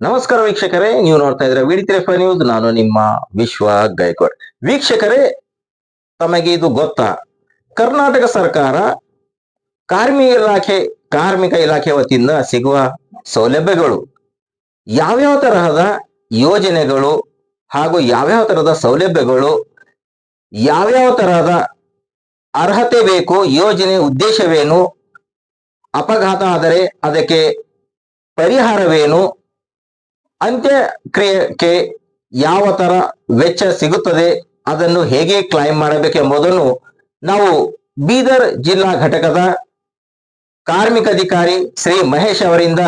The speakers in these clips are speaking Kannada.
ನಮಸ್ಕಾರ ವೀಕ್ಷಕರೇ, ನೀವು ನೋಡ್ತಾ ಇದ್ರೆ ವಿಡಿತಿರಫ ನ್ಯೂಸ್. ನಾನು ನಿಮ್ಮ ವಿಶ್ವ ಗೈಕ್ವಾಡ್ ವೀಕ್ಷಕರೇ, ತಮಗೆ ಇದು ಗೊತ್ತಾ? ಕರ್ನಾಟಕ ಸರ್ಕಾರ ಕಾರ್ಮಿಕ ಇಲಾಖೆ ಕಾರ್ಮಿಕ ಇಲಾಖೆ ವತಿಯಿಂದ ಸಿಗುವ ಸೌಲಭ್ಯಗಳು ಯಾವ್ಯಾವ ತರಹದ ಯೋಜನೆಗಳು ಹಾಗೂ ಯಾವ್ಯಾವ ತರಹದ ಸೌಲಭ್ಯಗಳು, ಯಾವ್ಯಾವ ತರಹದ ಅರ್ಹತೆ ಬೇಕು, ಯೋಜನೆ ಉದ್ದೇಶವೇನು, ಅಪಘಾತ ಆದರೆ ಅದಕ್ಕೆ ಪರಿಹಾರವೇನು ಅಂತ್ಯಕ್ರಿಯೆಗೆ ಯಾವ ತರ ವೆಚ್ಚ ಸಿಗುತ್ತದೆ, ಅದನ್ನು ಹೇಗೆ ಕ್ಲೈಮ್ ಮಾಡಬೇಕೆಂಬುದನ್ನು ನಾವು ಬೀದರ್ ಜಿಲ್ಲಾ ಘಟಕದ ಕಾರ್ಮಿಕ ಅಧಿಕಾರಿ ಶ್ರೀ ಮಹೇಶ್ ಅವರಿಂದ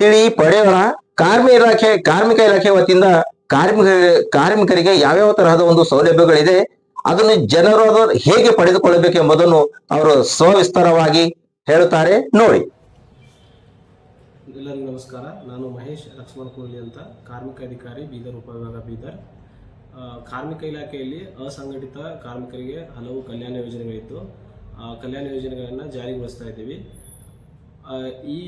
ತಿಳಿ ಪಡೆಯೋಣ ಕಾರ್ಮಿಕ ಇಲಾಖೆ ಕಾರ್ಮಿಕ ಇಲಾಖೆ ವತಿಯಿಂದ ಕಾರ್ಮಿಕ, ಕಾರ್ಮಿಕರಿಗೆ ಯಾವ್ಯಾವ ತರಹದ ಒಂದು ಸೌಲಭ್ಯಗಳಿದೆ, ಅದನ್ನು ಜನರು ಹೇಗೆ ಪಡೆದುಕೊಳ್ಳಬೇಕೆಂಬುದನ್ನು ಅವರು ಸವಿಸ್ತಾರವಾಗಿ ಹೇಳುತ್ತಾರೆ. ನೋಡಿ. ಎಲ್ಲರಿಗೂ ನಮಸ್ಕಾರ. ನಾನು ಮಹೇಶ್ ಲಕ್ಷ್ಮಣ ಕೊಹ್ಲಿ ಅಂತ, ಕಾರ್ಮಿಕ ಅಧಿಕಾರಿ ಬೀದರ್ ಉಪವಿಭಾಗ ಬೀದರ್. ಕಾರ್ಮಿಕ ಇಲಾಖೆಯಲ್ಲಿ ಅಸಂಘಟಿತ ಕಾರ್ಮಿಕರಿಗೆ ಹಲವು ಕಲ್ಯಾಣ ಯೋಜನೆಗಳಿತ್ತು. ಆ, ಕಲ್ಯಾಣ ಯೋಜನೆಗಳನ್ನು ಜಾರಿಗೊಳಿಸ್ತಾ ಇದ್ದೀವಿ. ಈ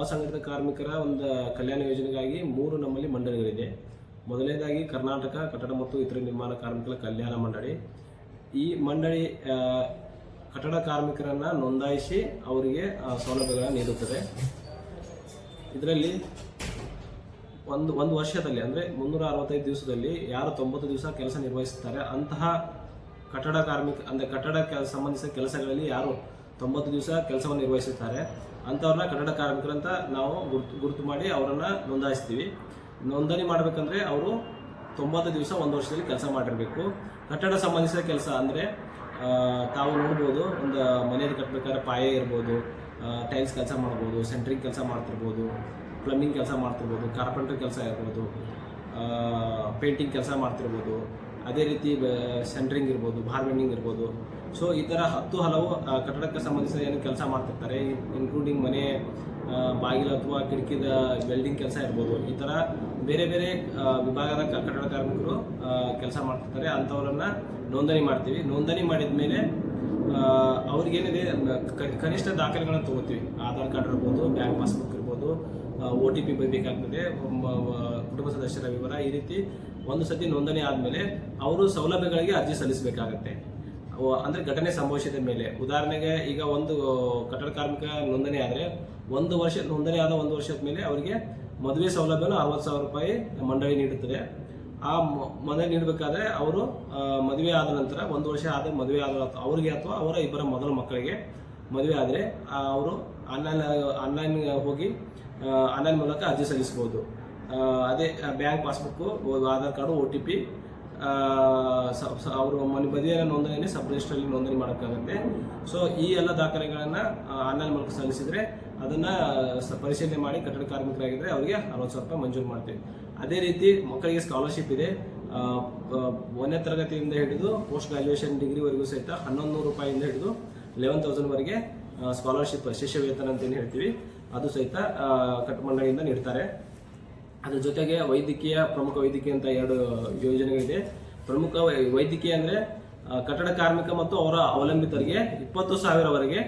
ಅಸಂಘಟಿತ ಕಾರ್ಮಿಕರ ಒಂದು ಕಲ್ಯಾಣ ಯೋಜನೆಗಾಗಿ ಮೂರು ನಮ್ಮಲ್ಲಿ ಮಂಡಳಿಗಳಿದೆ. ಮೊದಲನೇದಾಗಿ ಕರ್ನಾಟಕ, ಕಟ್ಟಡ ಮತ್ತು ಇತರ ನಿರ್ಮಾಣ ಕಾರ್ಮಿಕರ ಕಲ್ಯಾಣ ಮಂಡಳಿ. ಈ ಮಂಡಳಿ ಕಟ್ಟಡ ಕಾರ್ಮಿಕರನ್ನು ನೋಂದಾಯಿಸಿ ಅವರಿಗೆ ಸೌಲಭ್ಯಗಳನ್ನು ನೀಡುತ್ತದೆ. ಇದರಲ್ಲಿ ಒಂದು ಒಂದು ವರ್ಷದಲ್ಲಿ, ಅಂದರೆ ಮುನ್ನೂರ ಅರವತ್ತೈದು ದಿವಸದಲ್ಲಿ ಯಾರು ತೊಂಬತ್ತು ದಿವಸ ಕೆಲಸ ನಿರ್ವಹಿಸುತ್ತಾರೆ ಅಂತಹ ಕಟ್ಟಡ ಕಾರ್ಮಿಕ, ಅಂದರೆ ಕಟ್ಟಡ ಸಂಬಂಧಿಸಿದ ಕೆಲಸಗಳಲ್ಲಿ ಯಾರು ತೊಂಬತ್ತು ದಿವಸ ಕೆಲಸವನ್ನು ನಿರ್ವಹಿಸುತ್ತಾರೆ, ಅಂಥವ್ರನ್ನ ಕಟ್ಟಡ ಕಾರ್ಮಿಕರಂತ ನಾವು ಗುರುತು ಗುರುತು ಮಾಡಿ ಅವರನ್ನು ನೋಂದಾಯಿಸ್ತೀವಿ. ನೋಂದಣಿ ಮಾಡಬೇಕಂದ್ರೆ ಅವರು ತೊಂಬತ್ತು ದಿವಸ ಒಂದು ವರ್ಷದಲ್ಲಿ ಕೆಲಸ ಮಾಡಿರಬೇಕು. ಕಟ್ಟಡ ಸಂಬಂಧಿಸಿದ ಕೆಲಸ ಅಂದರೆ ತಾವು ನೋಡ್ಬೋದು, ಒಂದು ಮನೆಯಲ್ಲಿ ಕಟ್ಟಬೇಕಾದ್ರೆ ಪಾಯೆ ಇರ್ಬೋದು ಟೈಲ್ಸ್ ಕೆಲಸ ಮಾಡ್ಬೋದು ಸೆಂಟ್ರಿಂಗ್ ಕೆಲಸ ಮಾಡ್ತಿರ್ಬೋದು ಪ್ಲಂಬಿಂಗ್ ಕೆಲಸ ಮಾಡ್ತಿರ್ಬೋದು ಕಾರ್ಪೆಂಟರ್ ಕೆಲಸ ಇರ್ಬೋದು ಪೇಂಟಿಂಗ್ ಕೆಲಸ ಮಾಡ್ತಿರ್ಬೋದು. ಅದೇ ರೀತಿ ಸೆಂಟ್ರಿಂಗ್ ಇರ್ಬೋದು ಬಾರ್ ಬೆಂಡಿಂಗ್ ಇರ್ಬೋದು. ಸೊ ಈ ಥರ ಹತ್ತು ಹಲವು ಕಟ್ಟಡಕ್ಕೆ ಸಂಬಂಧಿಸಿದ ಏನು ಕೆಲಸ ಮಾಡ್ತಿರ್ತಾರೆ ಇನ್ಕ್ಲೂಡಿಂಗ್ ಮನೆ ಬಾಗಿಲು ಅಥವಾ ಕಿಟಕಿದ ವೆಲ್ಡಿಂಗ್ ಕೆಲಸ ಇರ್ಬೋದು. ಈ ಥರ ಬೇರೆ ಬೇರೆ ವಿಭಾಗದ ಕಟ್ಟಡ ಕಾರ್ಮಿಕರು ಕೆಲಸ ಮಾಡ್ತಿರ್ತಾರೆ. ಅಂಥವ್ರನ್ನ ನೋಂದಣಿ ಮಾಡ್ತೀವಿ. ನೋಂದಣಿ ಮಾಡಿದ ಮೇಲೆ ಅವ್ರಿಗೇನಿದೆ ಕನಿಷ್ಠ ದಾಖಲೆಗಳನ್ನು ತಗೋತೀವಿ. ಆಧಾರ್ ಕಾರ್ಡ್ ಇರ್ಬೋದು, ಬ್ಯಾಂಕ್ ಪಾಸ್ಬುಕ್ ಇರ್ಬೋದು ಒ ಟಿ ಪಿ ಬೇಕಾಗ್ತದೆ ಕುಟುಂಬ ಸದಸ್ಯರ ವಿವರ ಈ ರೀತಿ ಒಂದು ಸತಿ ನೋಂದಣಿ ಆದಮೇಲೆ ಅವರು ಸೌಲಭ್ಯಗಳಿಗೆ ಅರ್ಜಿ ಸಲ್ಲಿಸಬೇಕಾಗತ್ತೆ. ಅಂದ್ರೆ ಘಟನೆ ಸಂಭವಿಸಿದ ಮೇಲೆ. ಉದಾಹರಣೆಗೆ ಈಗ ಒಂದು ಕಟ್ಟಡ ಕಾರ್ಮಿಕ ನೋಂದಣಿ ಆದರೆ ಒಂದು ವರ್ಷ, ನೋಂದಣಿ ಆದ ಒಂದು ವರ್ಷದ ಮೇಲೆ ಅವರಿಗೆ ಮದುವೆ ಸೌಲಭ್ಯನ ಅರವತ್ತು ಸಾವಿರ ರೂಪಾಯಿ ಮಂಡಳಿ ನೀಡುತ್ತದೆ. ಆ ಮನೆ ನೀಡಬೇಕಾದ್ರೆ ಅವರು ಮದುವೆ ಆದ ನಂತರ, ಒಂದು ವರ್ಷ ಆದ ಮದುವೆ ಆದ ಅವರಿಗೆ ಅಥವಾ ಅವರ ಇಬ್ಬರ ಮೊದಲ ಮಕ್ಕಳಿಗೆ ಮದುವೆ ಆದರೆ ಅವರು ಆನ್ಲೈನ್ ಆನ್ಲೈನ್ ಹೋಗಿ ಆನ್ಲೈನ್ ಮೂಲಕ ಅರ್ಜಿ ಸಲ್ಲಿಸ್ಬೋದು ಅದೇ bank passbook Aadhaar card O T P ಅವರು ಮನೆ ಮದುವೆಯ ನೋಂದಣಿಯಲ್ಲಿ ಸಬ್ ರಿಜಿಸ್ಟ್ರಲ್ಲಿ ನೋಂದಣಿ ಮಾಡೋಕ್ಕಾಗುತ್ತೆ. ಸೊ ಈ ಎಲ್ಲ ದಾಖಲೆಗಳನ್ನು ಆನ್ಲೈನ್ ಮೂಲಕ ಸಲ್ಲಿಸಿದರೆ ಅದನ್ನು ಪರಿಶೀಲನೆ ಮಾಡಿ ಕಟ್ಟಡ ಕಾರ್ಮಿಕರಾಗಿದ್ದರೆ ಅವರಿಗೆ ಅರವತ್ತು ಸಾವಿರ ರೂಪಾಯಿ ಮಂಜೂರು ಮಾಡ್ತೀವಿ. ಅದೇ ರೀತಿ ಮಕ್ಕಳಿಗೆ ಸ್ಕಾಲರ್ಶಿಪ್ ಇದೆ. ಒಂದನೇ ತರಗತಿಯಿಂದ ಹಿಡಿದು ಪೋಸ್ಟ್ ಗ್ರಾಜುಯೇಷನ್ ಡಿಗ್ರಿವರೆಗೂ ಸಹಿತ ಹನ್ನೊಂದು ನೂರು ರೂಪಾಯಿಂದ ಹಿಡಿದು ಲೆವೆನ್ ತೌಸಂಡ್ವರೆಗೆ ಸ್ಕಾಲರ್ಶಿಪ್ ಶಿಷ್ಯ ವೇತನ ಅಂತ ಏನು ಹೇಳ್ತೀವಿ. ಅದು ಸಹಿತ ಕಟ್ಟಮಂಡಳಿಯಿಂದ ಕಟ್ ಮಂಡಳಿಯಿಂದ ನೀಡ್ತಾರೆ. ಅದ್ರ ಜೊತೆಗೆ ವೈದ್ಯಕೀಯ, ಪ್ರಮುಖ ವೈದ್ಯಕೀಯ ಅಂತ ಎರಡು ಯೋಜನೆಗಳಿದೆ. ಪ್ರಮುಖ ವೈದ್ಯಕೀಯ ಅಂದರೆ ಕಟ್ಟಡ ಕಾರ್ಮಿಕ ಮತ್ತು ಅವರ ಅವಲಂಬಿತರಿಗೆ ಇಪ್ಪತ್ತು ಸಾವಿರವರೆಗೆ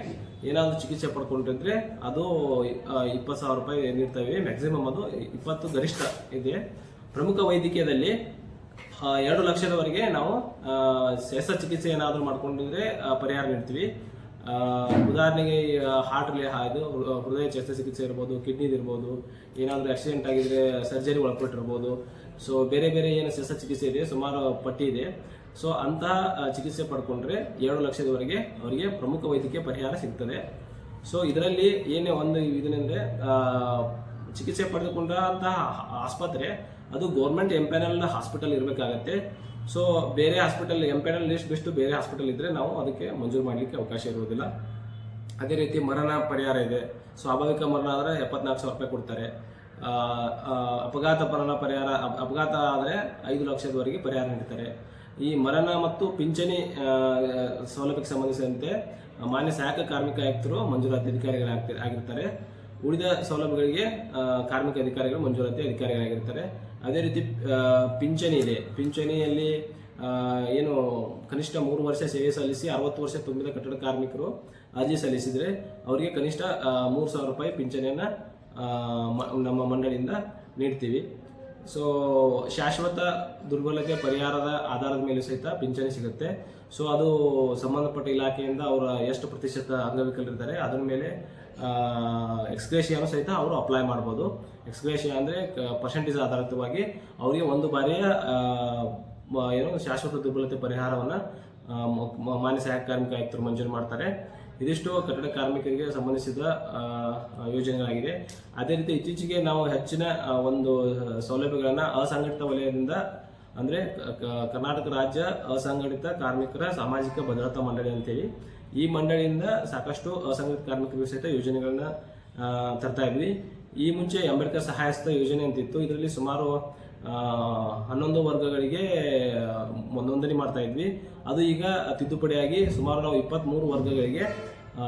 ಏನಾದರೂ ಚಿಕಿತ್ಸೆ ಪಡ್ಕೊಂಡಿದ್ರೆ ಅದು ಇಪ್ಪತ್ತು ಸಾವಿರ ರೂಪಾಯಿ ನೀಡ್ತೇವೆ ಮ್ಯಾಕ್ಸಿಮಮ್ ಅದು ಇಪ್ಪತ್ತು ಗರಿಷ್ಠ ಇದೆ. ಪ್ರಮುಖ ವೈದ್ಯಕೀಯದಲ್ಲಿ ಎರಡು ಲಕ್ಷದವರೆಗೆ ನಾವು ಶಸ್ತ್ರ ಚಿಕಿತ್ಸೆ ಏನಾದರೂ ಮಾಡ್ಕೊಂಡಿದ್ರೆ ಪರಿಹಾರ ನೀಡ್ತೀವಿ. ಉದಾಹರಣೆಗೆ ಹಾರ್ಟ್ಲಿ ಇದು ಹೃದಯ ಶಸ್ತ್ರಚಿಕಿತ್ಸೆ ಇರ್ಬೋದು ಕಿಡ್ನಿದಿರ್ಬೋದು ಏನಾದರೂ ಆಕ್ಸಿಡೆಂಟ್ ಆಗಿದ್ರೆ ಸರ್ಜರಿ ಒಳಪಟ್ಟಿರ್ಬೋದು. ಸೊ ಬೇರೆ ಬೇರೆ ಏನು ಶಸ್ತ್ರಚಿಕಿತ್ಸೆ ಇದೆ, ಸುಮಾರು ಪಟ್ಟಿ ಇದೆ. ಸೊ ಅಂತಹ ಚಿಕಿತ್ಸೆ ಪಡ್ಕೊಂಡ್ರೆ ಎರಡು ಲಕ್ಷದವರೆಗೆ ಅವರಿಗೆ ಪ್ರಮುಖ ವೈದ್ಯಕೀಯ ಪರಿಹಾರ ಸಿಗ್ತದೆ. ಸೊ ಇದರಲ್ಲಿ ಏನೇ ಒಂದು ಇದನ್ನೆಂದರೆ ಚಿಕಿತ್ಸೆ ಪಡೆದುಕೊಂಡಂತಹ ಆಸ್ಪತ್ರೆ, ಅದು ಗೌರ್ಮೆಂಟ್ ಎಂಪ್ಯಾನಲ್ ಹಾಸ್ಪಿಟಲ್ ಇರಬೇಕಾಗತ್ತೆ. ಸೊ ಬೇರೆ ಹಾಸ್ಪಿಟಲ್ ಎಂಪ್ಯಾನಲ್ ಲಿಸ್ಟ್ ಬಿಟ್ಟು ಬೇರೆ ಹಾಸ್ಪಿಟಲ್ ಇದ್ರೆ ನಾವು ಅದಕ್ಕೆ ಮಂಜೂರು ಮಾಡಲಿಕ್ಕೆ ಅವಕಾಶ ಇರುವುದಿಲ್ಲ. ಅದೇ ರೀತಿ ಮರಣ ಪರಿಹಾರ ಇದೆ. ಸ್ವಾಭಾವಿಕ ಮರಣ ಆದರೆ ಎಪ್ಪತ್ನಾಲ್ಕು ಸಾವಿರ ರೂಪಾಯಿ ಕೊಡ್ತಾರೆ. ಅಪಘಾತ ಮರಣ ಪರಿಹಾರ ಅಪ- ಅಪಘಾತ ಆದರೆ ಐದು ಲಕ್ಷದವರೆಗೆ ಪರಿಹಾರ ನೀಡ್ತಾರೆ. ಈ ಮರಣ ಮತ್ತು ಪಿಂಚಣಿ ಸೌಲಭ್ಯಕ್ಕೆ ಸಂಬಂಧಿಸಿದಂತೆ ಮಾನ್ಯ ಸಹಾಯಕ ಕಾರ್ಮಿಕ ಆಯುಕ್ತರು ಮಂಜೂರಾತಿ ಅಧಿಕಾರಿಗಳಾಗ್ತಿ ಆಗಿರ್ತಾರೆ. ಉಳಿದ ಸೌಲಭ್ಯಗಳಿಗೆ ಕಾರ್ಮಿಕ ಅಧಿಕಾರಿಗಳು ಮಂಜೂರಾತಿ ಅಧಿಕಾರಿಗಳಾಗಿರ್ತಾರೆ. ಅದೇ ರೀತಿ ಪಿಂಚಣಿ ಇದೆ. ಪಿಂಚಣಿಯಲ್ಲಿ ಏನು ಕನಿಷ್ಠ ಮೂರು ವರ್ಷ ಸೇವೆ ಸಲ್ಲಿಸಿ ಅರವತ್ತು ವರ್ಷ ತುಂಬಿದ ಕಟ್ಟಡ ಕಾರ್ಮಿಕರು ಅರ್ಜಿ ಸಲ್ಲಿಸಿದರೆ ಅವರಿಗೆ ಕನಿಷ್ಠ ಮೂರು ಸಾವಿರ ರೂಪಾಯಿ ಪಿಂಚಣಿಯನ್ನು ನಮ್ಮ ಮಂಡಳಿಯಿಂದ ನೀಡ್ತೀವಿ. ಸೊ ಶಾಶ್ವತ ದುರ್ಬಲತೆ ಪರಿಹಾರದ ಆಧಾರದ ಮೇಲೆ ಸಹಿತ ಪಿಂಚಣಿ ಸಿಗುತ್ತೆ. ಸೊ ಅದು ಸಂಬಂಧಪಟ್ಟ ಇಲಾಖೆಯಿಂದ ಅವರ ಎಷ್ಟು ಪ್ರತಿಶತ ಅಂಗವಿಕಲರಿದ್ದಾರೆ, ಅದರ ಮೇಲೆ ಎಕ್ಸ್ಗ್ರೇಷಿಯಾನು ಸಹಿತ ಅವರು ಅಪ್ಲೈ ಮಾಡ್ಬೋದು. ಎಕ್ಸ್ಗ್ರೇಷಿಯಾ ಅಂದರೆ ಪರ್ಸೆಂಟೇಜ್ ಆಧಾರಿತವಾಗಿ ಅವರಿಗೆ ಒಂದು ಬಾರಿಯ ಏನು ಶಾಶ್ವತ ದುರ್ಬಲತೆ ಪರಿಹಾರವನ್ನು ಮಾನ್ಯ ಸಹಾಯಕ ಕಾರ್ಮಿಕ ಆಯುಕ್ತರು ಮಂಜೂರು ಮಾಡ್ತಾರೆ. ಇದಿಷ್ಟು ಕಟ್ಟಡ ಕಾರ್ಮಿಕರಿಗೆ ಸಂಬಂಧಿಸಿದ ಯೋಜನೆಗಳಾಗಿದೆ ಅದೇ ರೀತಿ ಇತ್ತೀಚೆಗೆ ನಾವು ಹೆಚ್ಚಿನ ಒಂದು ಸೌಲಭ್ಯಗಳನ್ನು ಅಸಂಘಟಿತ ವಲಯದಿಂದ, ಅಂದರೆ ಕರ್ನಾಟಕ ರಾಜ್ಯ ಅಸಂಘಟಿತ ಕಾರ್ಮಿಕರ ಸಾಮಾಜಿಕ ಭದ್ರತಾ ಮಂಡಳಿ ಅಂತೇಳಿ, ಈ ಮಂಡಳಿಯಿಂದ ಸಾಕಷ್ಟು ಅಸಂಘಟಿತ ಕಾರ್ಮಿಕರಿಗೂ ಸಹಿತ ಯೋಜನೆಗಳನ್ನ ತರ್ತಾ ಇದ್ವಿ. ಈ ಮುಂಚೆ ಅಂಬೇಡ್ಕರ್ ಸಹಾಯಸ್ಥ ಯೋಜನೆ ಅಂತಿತ್ತು. ಇದರಲ್ಲಿ ಸುಮಾರು ಹನ್ನೊಂದು ವರ್ಗಗಳಿಗೆ ನೋಂದಣಿ ಮಾಡ್ತಾ ಇದ್ವಿ. ಅದು ಈಗ ತಿದ್ದುಪಡಿಯಾಗಿ ಸುಮಾರು ನಾವು ಇಪ್ಪತ್ತ್ಮೂರು ವರ್ಗಗಳಿಗೆ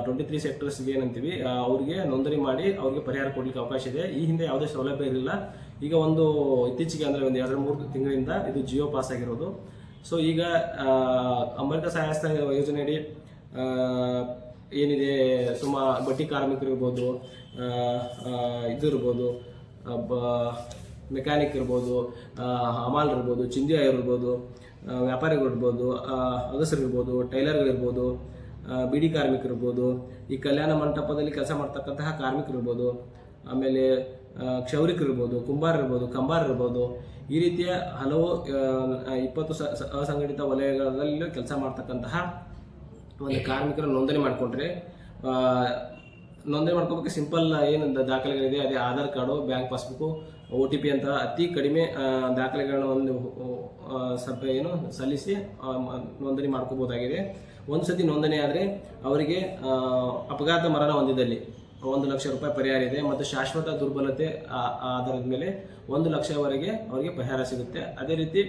ಟ್ವೆಂಟಿ ತ್ರೀ ಸೆಕ್ಟರ್ಸ್ಗೆ ಏನಂತೀವಿ ಅವರಿಗೆ ನೋಂದಣಿ ಮಾಡಿ ಅವ್ರಿಗೆ ಪರಿಹಾರ ಕೊಡ್ಲಿಕ್ಕೆ ಅವಕಾಶ ಇದೆ. ಈ ಹಿಂದೆ ಯಾವುದೇ ಸೌಲಭ್ಯ ಇರಲಿಲ್ಲ. ಈಗ ಒಂದು ಇತ್ತೀಚೆಗೆ ಅಂದರೆ ಒಂದು ಎರಡು ಮೂರು ತಿಂಗಳಿಂದ ಇದು ಜಿಯೋ ಪಾಸ್ ಆಗಿರೋದು. ಸೊ ಈಗ ಅಂಬೇಡ್ಕರ್ ಸಹಾಯಸ್ತ ಯೋಜನೆಯಡಿ ಏನಿದೆ ಸುಮಾ ಬಟ್ಟಿ ಕಾರ್ಮಿಕರು ಇರ್ಬೋದು ಆ, ಆ, ಇದು ಇರ್ಬೋದು ಬ- ಮೆಕ್ಯಾನಿಕ್ ಇರ್ಬೋದು ಹಮಾಲ್ ಇರ್ಬೋದು ಚಿಂದಿ ಇರ್ಬೋದು ವ್ಯಾಪಾರಿಗಳಿರ್ಬೋದು ವ್ಯಾಪಾರಿಗಳು ಇರ್ಬೋದು ಆ, ಅಗಸರು ಇರ್ಬೋದು ಟೈಲರ್ಗಳು ಇರ್ಬೋದು ಬಿಡಿ ಕಾರ್ಮಿಕರು ಇರ್ಬೋದು ಈ ಕಲ್ಯಾಣ ಮಂಟಪದಲ್ಲಿ ಕೆಲಸ ಮಾಡ್ತಕ್ಕಂತಹ ಕಾರ್ಮಿಕರು ಇರ್ಬೋದು ಆಮೇಲೆ ಕ್ಷೌರಿಕರಿರ್ಬೋದು ಕುಂಬಾರ ಇರ್ಬೋದು ಕಂಬಾರ ಇರ್ಬೋದು ಈ ರೀತಿಯ ಹಲವು ಇಪ್ಪತ್ತು ಸ- ಅಸಂಘಟಿತ ವಲಯಗಳಲ್ಲಿ ಕೆಲಸ ಮಾಡ್ತಕ್ಕಂತಹ ಒಂದು ಕಾರ್ಮಿಕರ ನೋಂದಣಿ ಮಾಡಿಕೊಂಡ್ರೆ ನೋಂದಣಿ ಮಾಡ್ಕೋಬೇಕು. ಸಿಂಪಲ್ ಏನು ದಾಖಲೆಗಳಿದೆ, ಅದೇ Aadhaar card, bank passbook O T P ಅಂತ ಅತಿ ಕಡಿಮೆ ದಾಖಲೆಗಳನ್ನು ಒಂದು ಸಬ್ ಏನು ಸಲ್ಲಿಸಿ ನೋಂದಣಿ ಮಾಡ್ಕೋಬೋದಾಗಿದೆ. ಒಂದು ಸತಿ ನೋಂದಣಿ ಆದರೆ ಅವರಿಗೆ ಅಪಘಾತ ಮರಣ ಹೊಂದಿದಲ್ಲಿ ಒಂದು ಲಕ್ಷ ರೂಪಾಯಿ ಪರಿಹಾರ ಇದೆ ಮತ್ತು ಶಾಶ್ವತ ದುರ್ಬಲತೆ ಆಧಾರದ ಮೇಲೆ ಒಂದು ಲಕ್ಷವರೆಗೆ ಅವರಿಗೆ ಪರಿಹಾರ ಸಿಗುತ್ತೆ. ಅದೇ ರೀತಿ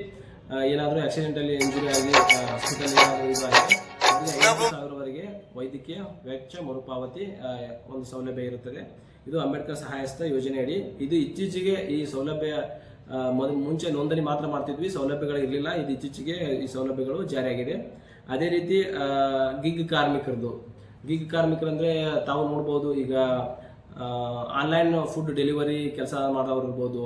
ಏನಾದರೂ ಆಕ್ಸಿಡೆಂಟಲ್ಲಿ ಇಂಜುರಿ ಆಗಿ ಹಾಸ್ಪಿಟಲ್ ಏನಾದರೂ ಇದು ಆಗಿದೆ ವೈದ್ಯಕೀಯ ವೆಚ್ಚ ಮರುಪಾವತಿ ಒಂದು ಸೌಲಭ್ಯ ಇರುತ್ತದೆ. ಇದು ಅಂಬೇಡ್ಕರ್ ಯೋಜನೆ ಯೋಜನೆಯಡಿ. ಇದು ಇತ್ತೀಚೆಗೆ ಈ ಸೌಲಭ್ಯ ಮುಂಚೆ ನೋಂದಣಿ ಮಾತ್ರ ಮಾಡ್ತಿದ್ವಿ, ಸೌಲಭ್ಯಗಳು ಇರಲಿಲ್ಲ. ಇದು ಇತ್ತೀಚೆಗೆ ಈ ಸೌಲಭ್ಯಗಳು ಜಾರಿಯಾಗಿದೆ. ಅದೇ ರೀತಿ ಗಿಗ್ ಕಾರ್ಮಿಕರದು. ಗಿಗ್ ಕಾರ್ಮಿಕರಂದ್ರೆ ತಾವು ನೋಡ್ಬೋದು, ಈಗ ಆನ್ಲೈನ್ ಫುಡ್ ಡೆಲಿವರಿ ಕೆಲಸ ಮಾಡೋರು ಇರ್ಬೋದು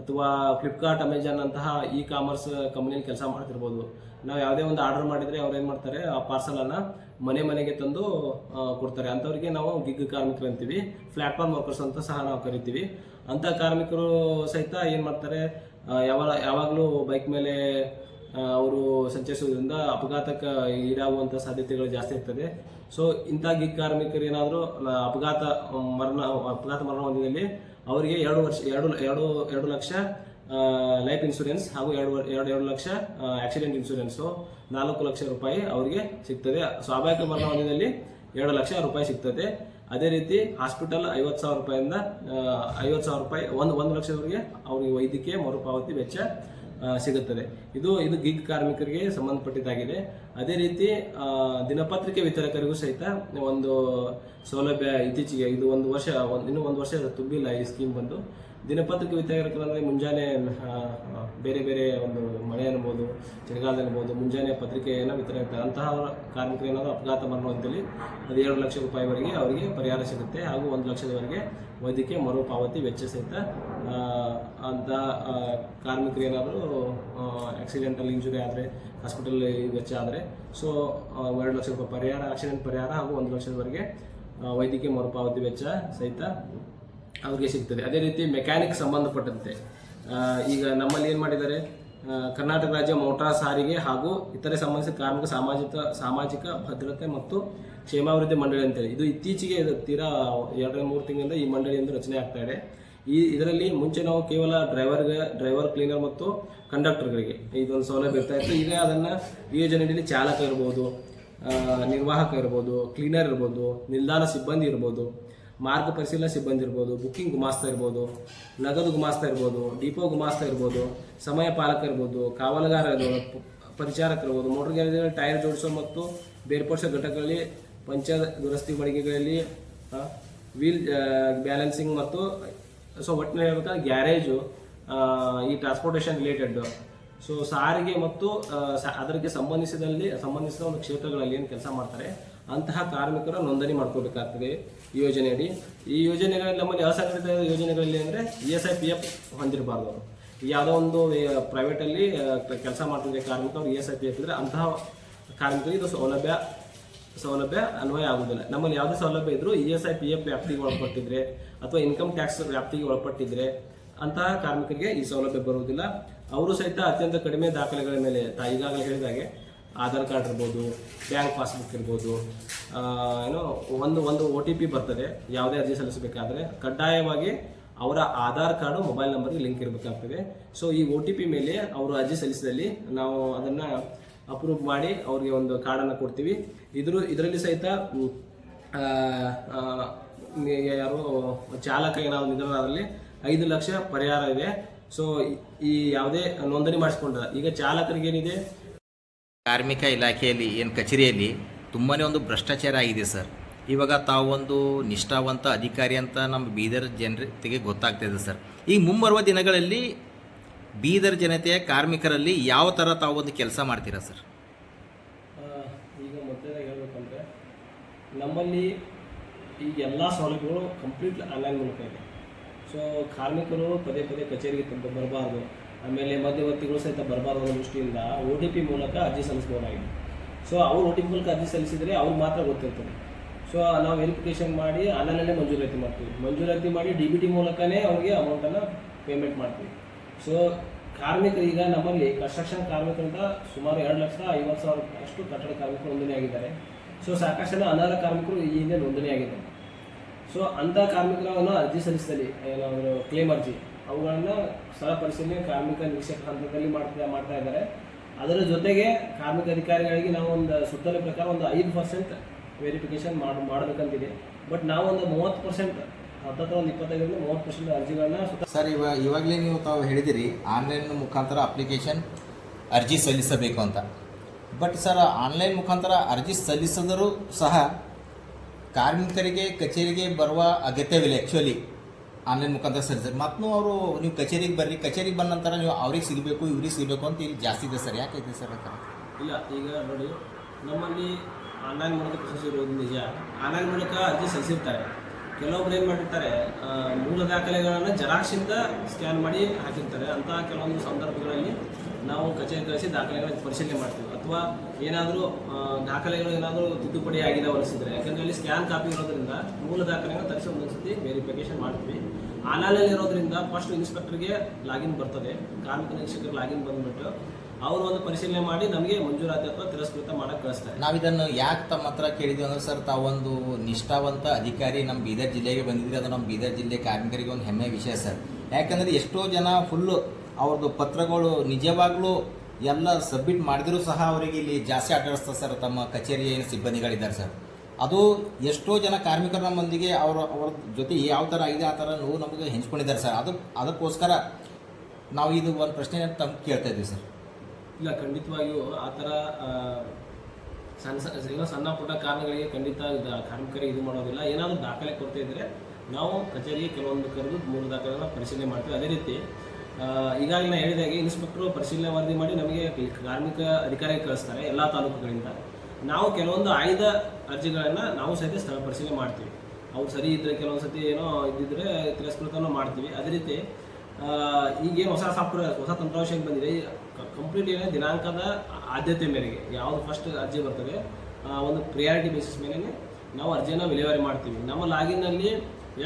ಅಥವಾ ಫ್ಲಿಪ್ಕಾರ್ಟ್ ಅಮೆಜಾನ್ ಅಂತಹ ಇ ಕಾಮರ್ಸ್ ಕಂಪ್ನಿಯಲ್ಲಿ ಕೆಲಸ ಮಾಡ್ತಿರ್ಬೋದು. ನಾವು ಯಾವುದೇ ಒಂದು ಆರ್ಡರ್ ಮಾಡಿದರೆ ಅವ್ರು ಏನು ಮಾಡ್ತಾರೆ, ಆ ಪಾರ್ಸಲನ್ನು ಮನೆ ಮನೆಗೆ ತಂದು ಕೊಡ್ತಾರೆ. ಅಂಥವ್ರಿಗೆ ನಾವು ಗಿಗ್ ಕಾರ್ಮಿಕರು ಅಂತೀವಿ ಪ್ಲಾಟ್ಫಾರ್ಮ್ ವರ್ಕರ್ಸ್ ಅಂತ ಸಹ ನಾವು ಕರಿತೀವಿ. ಅಂಥ ಕಾರ್ಮಿಕರು ಸಹಿತ ಏನು ಮಾಡ್ತಾರೆ ಯಾವ ಯಾವಾಗ, ಯಾವಾಗಲೂ ಬೈಕ್ ಮೇಲೆ ಅವರು ಸಂಚರಿಸೋದ್ರಿಂದ ಅಪಘಾತಕ್ಕೆ ಈಡಾಗುವಂಥ ಸಾಧ್ಯತೆಗಳು ಜಾಸ್ತಿ ಇರ್ತದೆ ಸೊ ಇಂಥ ಗಿಗ್ ಕಾರ್ಮಿಕರು ಏನಾದರೂ ಅಪಘಾತ ಮರಣ ಅಪಘಾತ ಮರಣ ಹೊಂದಿದಲ್ಲಿ ಅವರಿಗೆ ಎರಡು ವರ್ಷ, ಎರಡು ಎರಡು ಎರಡು ಲಕ್ಷ ಲೈಫ್ ಇನ್ಶೂರೆನ್ಸ್ ಹಾಗೂ ಎರಡು ಎರಡು ಎರಡು ಲಕ್ಷ ಆಕ್ಸಿಡೆಂಟ್ ಇನ್ಶೂರೆನ್ಸು ನಾಲ್ಕು ಲಕ್ಷ ರೂಪಾಯಿ ಅವರಿಗೆ ಸಿಗ್ತದೆ. ಸ್ವಾಭಾವಿಕ ಮರಣ ಹೊಂದಿದಲ್ಲಿ ಎರಡು ಲಕ್ಷ ರೂಪಾಯಿ ಸಿಗ್ತದೆ. ಅದೇ ರೀತಿ ಹಾಸ್ಪಿಟಲ್ ಐವತ್ತು ಸಾವಿರ ರೂಪಾಯಿಂದ ಐವತ್ತು ಸಾವಿರ ರೂಪಾಯಿ, ಒಂದು ಒಂದು ಲಕ್ಷದವರೆಗೆ ಅವರಿಗೆ ವೈದ್ಯಕೀಯ ಮರುಪಾವತಿ ವೆಚ್ಚ ಸಿಗುತ್ತದೆ. ಇದು ಇದು ಗಿಗ್ ಕಾರ್ಮಿಕರಿಗೆ ಸಂಬಂಧಪಟ್ಟಿದ್ದಾಗಿದೆ. ಅದೇ ರೀತಿ ದಿನಪತ್ರಿಕೆ ವಿತರಕರಿಗೂ ಸಹಿತ ಒಂದು ಸೌಲಭ್ಯ ಇತ್ತೀಚೆಗೆ ಇದು ಒಂದು ವರ್ಷ, ಒಂದು, ಇನ್ನೂ ಒಂದು ವರ್ಷ ತುಂಬಿಲ್ಲ ಈ ಸ್ಕೀಮ್ ಬಂದು. ದಿನಪತ್ರಿಕೆ ವಿತರಕರಂದ್ರೆ ಮುಂಜಾನೆ ಬೇರೆ ಬೇರೆ ಒಂದು ಮಳೆ ಅನ್ಬೋದು, ಚಳಿಗಾಲ ಅನ್ಬೋದು, ಮುಂಜಾನೆ ಪತ್ರಿಕೆಯನ್ನು ವಿತರಣೆ ಅಂತಹ ಕಾರ್ಮಿಕರು ಏನಾದರೂ ಅಪಘಾತ ಮರಣ ಹೊಂದಿದಲ್ಲಿ ಅದು ಎರಡು ಲಕ್ಷ ರೂಪಾಯಿವರೆಗೆ ಅವರಿಗೆ ಪರಿಹಾರ ಸಿಗುತ್ತೆ ಹಾಗೂ ಒಂದು ಲಕ್ಷದವರೆಗೆ ವೈದ್ಯಕೀಯ ಮರುಪಾವತಿ ವೆಚ್ಚ ಸಹಿತ ಅಂತ ಕಾರ್ಮಿಕರು ಏನಾದರೂ ಆಕ್ಸಿಡೆಂಟಲ್ ಇಂಜುರಿ ಆದರೆ ಹಾಸ್ಪಿಟಲ್ ವೆಚ್ಚ ಆದರೆ ಸೊ ಎರಡು ಲಕ್ಷ ರೂಪಾಯಿ ಪರಿಹಾರ ಆಕ್ಸಿಡೆಂಟ್ ಪರಿಹಾರ ಹಾಗೂ ಒಂದು ಲಕ್ಷದವರೆಗೆ ವೈದ್ಯಕೀಯ ಮರುಪಾವತಿ ವೆಚ್ಚ ಸಹಿತ ಅವ್ರಿಗೆ ಸಿಗ್ತದೆ. ಅದೇ ರೀತಿ ಮೆಕ್ಯಾನಿಕ್ ಸಂಬಂಧಪಟ್ಟಂತೆ ಈಗ ನಮ್ಮಲ್ಲಿ ಏನು ಮಾಡಿದ್ದಾರೆ ಕರ್ನಾಟಕ ರಾಜ್ಯ ಮೋಟಾರ್ ಸಾರಿಗೆ ಹಾಗೂ ಇತರೆ ಸಂಬಂಧಿಸಿದ ಕಾರ್ಮಿಕ ಸಾಮಾಜಿಕ ಸಾಮಾಜಿಕ ಭದ್ರತೆ ಮತ್ತು ಕ್ಷೇಮಾಭಿವೃದ್ಧಿ ಮಂಡಳಿ ಅಂತೇಳಿ. ಇದು ಇತ್ತೀಚೆಗೆ ಇದು ತೀರಾ ಎರಡು ಮೂರು ತಿಂಗಳಿಂದ ಈ ಮಂಡಳಿಯಿಂದ ರಚನೆ ಆಗ್ತಾ ಇದೆ. ಈ ಇದರಲ್ಲಿ ಮುಂಚೆ ನಾವು ಕೇವಲ ಡ್ರೈವರ್ಗೆ ಡ್ರೈವರ್ ಕ್ಲೀನರ್ ಮತ್ತು ಕಂಡಕ್ಟರ್ಗಳಿಗೆ ಇದೊಂದು ಸೌಲಭ್ಯ ಇರ್ತಾ ಇತ್ತು. ಈಗ ಅದನ್ನು ಯೋಜನೆಯಲ್ಲಿ ಚಾಲಕ ಇರ್ಬೋದು ನಿರ್ವಾಹಕ ಇರ್ಬೋದು ಕ್ಲೀನರ್ ಇರ್ಬೋದು, ನಿಲ್ದಾಣ ಸಿಬ್ಬಂದಿ ಇರ್ಬೋದು, ಮಾರ್ಗ ಪರಿಶೀಲನಾ ಸಿಬ್ಬಂದಿ ಇರ್ಬೋದು ಬುಕ್ಕಿಂಗ್ ಗುಮಾಸ್ತ ಇರ್ಬೋದು, ನಗದು ಗುಮಾಸ್ತ ಇರ್ಬೋದು ಡಿಪೋ ಗುಮಾಸ್ತ ಇರ್ಬೋದು, ಸಮಯ ಪಾಲಕ ಇರ್ಬೋದು, ಕಾವಲುಗಾರ ಇರ್ಬೋದು, ಪರಿಚಾರಕ ಇರ್ಬೋದು ಮೋಟರ್ ಗ್ಯಾರೇಜ್ ಟೈರ್ ಜೋಡಿಸೋ ಮತ್ತು ಬೇರ್ಪಡಿಸೋ ಘಟಕಗಳಲ್ಲಿ ಪಂಚ ದುರಸ್ತಿ ಮಳಿಗೆಗಳಲ್ಲಿ ವೀಲ್ ಬ್ಯಾಲೆನ್ಸಿಂಗ್ ಮತ್ತು ಸೊ ಒಟ್ಟಿನಲ್ಲಿ ಹೇಳ್ಬೇಕಾದ್ರೆ ಗ್ಯಾರೇಜು ಈ ಟ್ರಾನ್ಸ್ಪೋರ್ಟೇಷನ್ ರಿಲೇಟೆಡ್ ಸೊ ಸಾರಿಗೆ ಮತ್ತು ಅದಕ್ಕೆ ಸಂಬಂಧಿಸಿದಲ್ಲಿ, ಸಂಬಂಧಿಸಿದ ಒಂದು ಕ್ಷೇತ್ರಗಳಲ್ಲಿ ಏನು ಕೆಲಸ ಮಾಡ್ತಾರೆ, ಅಂತಹ ಕಾರ್ಮಿಕರ ನೋಂದಣಿ ಮಾಡ್ಕೋಬೇಕಾಗ್ತದೆ ಈ ಯೋಜನೆಯಡಿ. ಈ ಯೋಜನೆಗಳಲ್ಲಿ ನಮ್ಮಲ್ಲಿ ಅಸಂಘಟಿತ ಯೋಜನೆಗಳಲ್ಲಿ ಅಂದರೆ E S I P F ಹೊಂದಿರಬಾರ್ದು ಅವರು. ಯಾವುದೋ ಒಂದು ಪ್ರೈವೇಟಲ್ಲಿ ಕೆಲಸ ಮಾಡ್ತಿದ್ದ ಕಾರ್ಮಿಕರು E S I P F ಇದ್ದರೆ ಅಂತಹ ಕಾರ್ಮಿಕರಿಗೆ ಇದು ಸೌಲಭ್ಯ ಸೌಲಭ್ಯ ಅನ್ವಯ ಆಗುವುದಿಲ್ಲ ನಮ್ಮಲ್ಲಿ ಯಾವುದೇ ಸೌಲಭ್ಯ ಇದ್ರೂ E S I P F ವ್ಯಾಪ್ತಿಗೆ ಒಳಪಟ್ಟಿದ್ರೆ ಅಥವಾ ಇನ್ಕಮ್ ಟ್ಯಾಕ್ಸ್ ವ್ಯಾಪ್ತಿಗೆ ಒಳಪಟ್ಟಿದ್ರೆ ಅಂತಹ ಕಾರ್ಮಿಕರಿಗೆ ಈ ಸೌಲಭ್ಯ ಬರುವುದಿಲ್ಲ. ಅವರು ಸಹಿತ ಅತ್ಯಂತ ಕಡಿಮೆ ದಾಖಲೆಗಳ ಮೇಲೆ ಈಗಾಗಲೇ ಹೇಳಿದಾಗೆ ಆಧಾರ್ ಕಾರ್ಡ್ ಇರ್ಬೋದು, ಬ್ಯಾಂಕ್ ಪಾಸ್ಬುಕ್ ಇರ್ಬೋದು ಏನೋ ಒಂದು ಒಂದು ಒ ಟಿ ಪಿ ಬರ್ತದೆ, ಯಾವುದೇ ಅರ್ಜಿ ಸಲ್ಲಿಸಬೇಕಾದ್ರೆ ಕಡ್ಡಾಯವಾಗಿ ಅವರ ಆಧಾರ್ ಕಾರ್ಡು, ಮೊಬೈಲ್ ನಂಬರ್ಗೆ ಲಿಂಕ್ ಇರಬೇಕಾಗ್ತದೆ. ಸೊ ಈ ಒ ಟಿ ಪಿ ಮೇಲೆ ಅವರು ಅರ್ಜಿ ಸಲ್ಲಿಸಿದಲ್ಲಿ ನಾವು ಅದನ್ನು ಅಪ್ರೂವ್ ಮಾಡಿ ಅವ್ರಿಗೆ ಒಂದು ಕಾರ್ಡನ್ನು ಕೊಡ್ತೀವಿ. ಇದ್ರ, ಇದರಲ್ಲಿ ಸಹಿತ ಯಾರು ಚಾಲಕ ಏನಾದ್ರು ನಿಧನರಾದಲ್ಲಿ ಐದು ಲಕ್ಷ ಪರಿಹಾರ ಇದೆ. ಸೊ ಈ ಯಾವುದೇ ನೋಂದಣಿ ಮಾಡಿಸ್ಕೊಂಡ ಈಗ ಚಾಲಕರಿಗೆ ಏನಿದೆ ಕಾರ್ಮಿಕ ಇಲಾಖೆಯಲ್ಲಿ, ಏನು ಕಚೇರಿಯಲ್ಲಿ ತುಂಬಾ ಒಂದು ಭ್ರಷ್ಟಾಚಾರ ಆಗಿದೆ ಸರ್. ಇವಾಗ ತಾವೊಂದು ನಿಷ್ಠಾವಂತ ಅಧಿಕಾರಿ ಅಂತ ನಮ್ಮ ಬೀದರ್ ಜನತೆಗೆ ಗೊತ್ತಾಗ್ತಿದೆ ಸರ್. ಈ ಮುಂಬರುವ ದಿನಗಳಲ್ಲಿ ಬೀದರ್ ಜನತೆಯ ಕಾರ್ಮಿಕರಲ್ಲಿ ಯಾವ ಥರ ಒಂದು ಕೆಲಸ ಮಾಡ್ತೀರಾ ಸರ್? ಈಗ ಮೊದಲನೇದಾಗಿ ಹೇಳ್ಬೇಕಂದ್ರೆ ನಮ್ಮಲ್ಲಿ ಈ ಎಲ್ಲ ಸೌಲಭ್ಯಗಳು ಕಂಪ್ಲೀಟ್ ಆನ್ಲೈನ್ ಮೂಲಕ ಇದೆ. ಸೊ ಕಾರ್ಮಿಕರು ಪದೇ ಪದೇ ಕಚೇರಿಗೆ ತಂದು ಬರಬಾರ್ದು. ಆಮೇಲೆ ಮಧ್ಯವರ್ತಿಗಳು ಸಹಿತ ಬರಬಾರ್ದು ಅನ್ನೋ ದೃಷ್ಟಿಯಿಂದ ಒ ಟಿ ಪಿ ಮೂಲಕ ಅರ್ಜಿ ಸಲ್ಲಿಸಬಹುದಾಗಿದೆ. ಸೊ ಅವ್ರು ಒ ಟಿ ಪಿ ಮೂಲಕ ಅರ್ಜಿ ಸಲ್ಲಿಸಿದರೆ ಅವ್ರು ಮಾತ್ರ ಗೊತ್ತಿರ್ತದೆ. ಸೊ ನಾವು ವೆರಿಫಿಕೇಶನ್ ಮಾಡಿ ಆನ್ಲೈನಲ್ಲೇ ಮಂಜೂರಾತಿ ಮಾಡ್ತೀವಿ. ಮಂಜೂರಾತಿ ಮಾಡಿ ಡಿ ಬಿ ಟಿ ಮೂಲಕನೇ ಅವ್ರಿಗೆ ಅಮೌಂಟನ್ನು ಪೇಮೆಂಟ್ ಮಾಡ್ತೀವಿ. ಸೊ ಕಾರ್ಮಿಕರು ಈಗ ನಮ್ಮಲ್ಲಿ ಕನ್ಸ್ಟ್ರಕ್ಷನ್ ಕಾರ್ಮಿಕರಿಂದ ಸುಮಾರು ಎರಡು ಲಕ್ಷದ ಐವತ್ತು ಸಾವಿರ ಅಷ್ಟು ಕಟ್ಟಡ ಕಾರ್ಮಿಕರು ನೋಂದಣಿಯಾಗಿದ್ದಾರೆ ಸೊ ಸಾಕಷ್ಟು ಜನ ಅನರ್ಹ ಕಾರ್ಮಿಕರು ಈ ಹಿಂದೆ ನೋಂದಣಿಯಾಗಿದ್ದಾರೆ ಸೊ ಅಂಥ ಕಾರ್ಮಿಕರನ್ನು ಅರ್ಜಿ ಸಲ್ಲಿಸಿದಲ್ಲಿ, ಏನಾದರೂ ಕ್ಲೇಮ್ ಅರ್ಜಿ, ಅವುಗಳನ್ನು ಸ್ಥಳ ಪರಿಶೀಲನೆ ಕಾರ್ಮಿಕ ನಿರೀಕ್ಷಕ ಹಂತದಲ್ಲಿ ಮಾಡ್ತಾ ಮಾಡ್ತಾ ಇದ್ದಾರೆ. ಅದರ ಜೊತೆಗೆ ಕಾರ್ಮಿಕ ಅಧಿಕಾರಿಗಳಿಗೆ ನಾವು ಒಂದು ಸುತ್ತಲ ಪ್ರಕಾರ ಒಂದು ಐದು ಪರ್ಸೆಂಟ್ ವೆರಿಫಿಕೇಶನ್ ಮಾಡಿ ಮಾಡಬೇಕಂತಿದೆ. ಬಟ್ ನಾವು ಒಂದು ಮೂವತ್ತು ಪರ್ಸೆಂಟ್ ಹತ್ತತ್ರ ಒಂದು ಇಪ್ಪತ್ತೈದರಿಂದ ಮೂವತ್ತು ಪರ್ಸೆಂಟ್ ಅರ್ಜಿಗಳನ್ನ ಸರ್ ಇವಾಗ ಇವಾಗಲೇ ನೀವು ತಾವು ಹೇಳಿದಿರಿ ಆನ್ಲೈನ್ ಮುಖಾಂತರ ಅಪ್ಲಿಕೇಶನ್ ಅರ್ಜಿ ಸಲ್ಲಿಸಬೇಕು ಅಂತ. ಬಟ್ ಸರ್ ಆನ್ಲೈನ್ ಮುಖಾಂತರ ಅರ್ಜಿ ಸಲ್ಲಿಸಿದರೂ ಸಹ ಕಾರ್ಮಿಕರಿಗೆ ಕಚೇರಿಗೆ ಬರುವ ಅಗತ್ಯವಿಲ್ಲ ಆ್ಯಕ್ಚುಲಿ ಆನ್ಲೈನ್ ಮುಖಾಂತರ ಸಲ್ಲಿಸಿದ್ರೆ. ಮತ್ತು ಅವರು ನೀವು ಕಚೇರಿಗೆ ಬರ್ರಿ. ಕಚೇರಿಗೆ ಬಂದ ನಂತರ ನೀವು ಅವ್ರಿಗೆ ಸಿಗಬೇಕು ಇವ್ರಿಗೆ ಸಿಗಬೇಕು ಅಂತ ಇಲ್ಲಿ ಜಾಸ್ತಿ ಇದೆ ಸರ್. ಯಾಕೈತೆ ಸರ್ ಅಂತ ಇಲ್ಲ ಈಗ ನೋಡಿ ನಮ್ಮಲ್ಲಿ ಆನ್ಲೈನ್ ಮೂಲಕ ಪ್ರೊಸೆಸ್ ಇರೋದು ನಿಜ. ಆನ್ಲೈನ್ ಮೂಲಕ ಅರ್ಜಿ ಸಲ್ಲಿಸಿರ್ತಾರೆ. ಕೆಲವೊಬ್ರು ಏನು ಮಾಡಿರ್ತಾರೆ ಮೂಲ ದಾಖಲೆಗಳನ್ನು ಜೆರಾಕ್ಸಿಂದ ಸ್ಕ್ಯಾನ್ ಮಾಡಿ ಹಾಕಿರ್ತಾರೆ. ಅಂತ ಕೆಲವೊಂದು ಸಂದರ್ಭಗಳಲ್ಲಿ ನಾವು ಕಚೇರಿ ಕಳಿಸಿ ದಾಖಲೆಗಳನ್ನು ಪರಿಶೀಲನೆ ಮಾಡ್ತೀವಿ. ಅಥವಾ ಏನಾದರೂ ದಾಖಲೆಗಳು ಏನಾದರೂ ತಿದ್ದುಪಡಿ ಆಗಿದೆ ಹೊಲಿಸಿದ್ರೆ ಯಾಕಂದ್ರೆ ಅಲ್ಲಿ ಸ್ಕ್ಯಾನ್ ಕಾಪಿ ಇರೋದ್ರಿಂದ ಮೂಲ ದಾಖಲೆಗಳನ್ನು ತರಿಸಿ ಒಂದೊಂದ್ಸತಿ ವೆರಿಫಿಕೇಶನ್ ಮಾಡ್ತೀವಿ. ಆನ್ಲೈನಲ್ಲಿ ಇರೋದ್ರಿಂದ ಫಸ್ಟ್ ಇನ್ಸ್ಪೆಕ್ಟರ್ಗೆ ಲಾಗಿನ್ ಬರ್ತದೆ, ಕಾರ್ಮಿಕ ನಿರೀಕ್ಷಕರಿಗೆ ಲಾಗಿನ್ ಬಂದ್ಬಿಟ್ಟು ಅವರು ಒಂದು ಪರಿಶೀಲನೆ ಮಾಡಿ ನಮಗೆ ಮಂಜೂರಾತಿ ಅಥವಾ ತಿರಸ್ಕೃತ ಮಾಡಕ್ಕೆ ಕಳಿಸ್ತಾರೆ. ನಾವು ಇದನ್ನು ಯಾಕೆ ತಮ್ಮ ಹತ್ರ ಕೇಳಿದ್ವಿ ಅಂದ್ರೆ ಸರ್ ತಾವೊಂದು ನಿಷ್ಠಾವಂತ ಅಧಿಕಾರಿ ನಮ್ಮ ಬೀದರ್ ಜಿಲ್ಲೆಗೆ ಬಂದಿದ್ರಿ ಅದು ನಮ್ಮ ಬೀದರ್ ಜಿಲ್ಲೆ ಕಾರ್ಮಿಕರಿಗೆ ಒಂದು ಹೆಮ್ಮೆ ವಿಷಯ ಸರ್. ಯಾಕಂದರೆ ಎಷ್ಟೋ ಜನ ಫುಲ್ಲು ಅವ್ರದ್ದು ಪತ್ರಗಳು ನಿಜವಾಗ್ಲೂ ಎಲ್ಲ ಸಬ್ಮಿಟ್ ಮಾಡಿದರೂ ಸಹ ಅವರಿಗೆ ಇಲ್ಲಿ ಜಾಸ್ತಿ ಆಟಾಡಿಸ್ತಾರೆ ಸರ್, ತಮ್ಮ ಕಚೇರಿಯ ಏನು ಸಿಬ್ಬಂದಿಗಳಿದ್ದಾರೆ ಸರ್. ಅದು ಎಷ್ಟೋ ಜನ ಕಾರ್ಮಿಕರ ನಮ್ಮೊಂದಿಗೆ ಅವರ, ಅವ್ರ ಜೊತೆ ಯಾವ ಥರ ಇದೆ, ಆ ಥರ ನೋವು ನಮಗೆ ಹೆಂಚ್ಕೊಂಡಿದ್ದಾರೆ ಸರ್. ಅದು, ಅದಕ್ಕೋಸ್ಕರ ನಾವು ಇದು ಒಂದು ಪ್ರಶ್ನೆ ತಮ್ಮ ಕೇಳ್ತಾ ಇದ್ವಿ ಸರ್. ಇಲ್ಲ, ಖಂಡಿತವಾಗಿಯೂ ಆ ಥರ ಸಣ್ಣ ಏನೋ ಸಣ್ಣ ಪುಟ್ಟ ಕಾರಣಗಳಿಗೆ ಖಂಡಿತ ಕಾರ್ಮಿಕರಿಗೆ ಇದು ಮಾಡೋದಿಲ್ಲ. ಏನಾದರೂ ದಾಖಲೆ ಕೊರತೆ ನಾವು ಕಚೇರಿಗೆ ಕೆಲವೊಂದು ಕರೆದು ಮೂರು ದಾಖಲೆಗಳನ್ನ ಪರಿಶೀಲನೆ ಮಾಡ್ತೀವಿ. ಅದೇ ರೀತಿ ಈಗಾಗಲೇ ಹೇಳಿದಾಗೆ ಇನ್ಸ್ಪೆಕ್ಟರ್ ಪರಿಶೀಲನೆ ವರದಿ ಮಾಡಿ ನಮಗೆ ಕಾರ್ಮಿಕ ಅಧಿಕಾರಿ ಕಳಿಸ್ತಾರೆ ಎಲ್ಲ ತಾಲೂಕುಗಳಿಂದ. ನಾವು ಕೆಲವೊಂದು ಆಯ್ದ ಅರ್ಜಿಗಳನ್ನು ನಾವು ಸಹಿತ ಸ್ಥಳ ಪರಿಶೀಲನೆ ಮಾಡ್ತೀವಿ. ಅವ್ರು ಸರಿ ಇದ್ದರೆ ಕೆಲವೊಂದು ಸತಿ ಏನೋ ಇದ್ದಿದ್ರೆ ತಿರಸ್ಕೃತನೂ ಮಾಡ್ತೀವಿ. ಅದೇ ರೀತಿ ಈಗೇನು ಹೊಸ ಸಾಫ್ಟ್ವೇರ್, ಹೊಸ ತಂತ್ರಾಂಶ ಬಂದಿದೆ. ಕಂಪ್ಲೀಟ್ ಏನೇ ದಿನಾಂಕದ ಆದ್ಯತೆ ಮೇರೆಗೆ, ಯಾವುದು ಫಸ್ಟ್ ಅರ್ಜಿ ಬರ್ತದೆ ಒಂದು ಪ್ರಿಯಾರಿಟಿ ಬೇಸಿಸ್ ಮೇಲೆ ನಾವು ಅರ್ಜಿಯನ್ನು ವಿಲೇವಾರಿ ಮಾಡ್ತೀವಿ. ನಮ್ಮ ಲಾಗಿನ್ನಲ್ಲಿ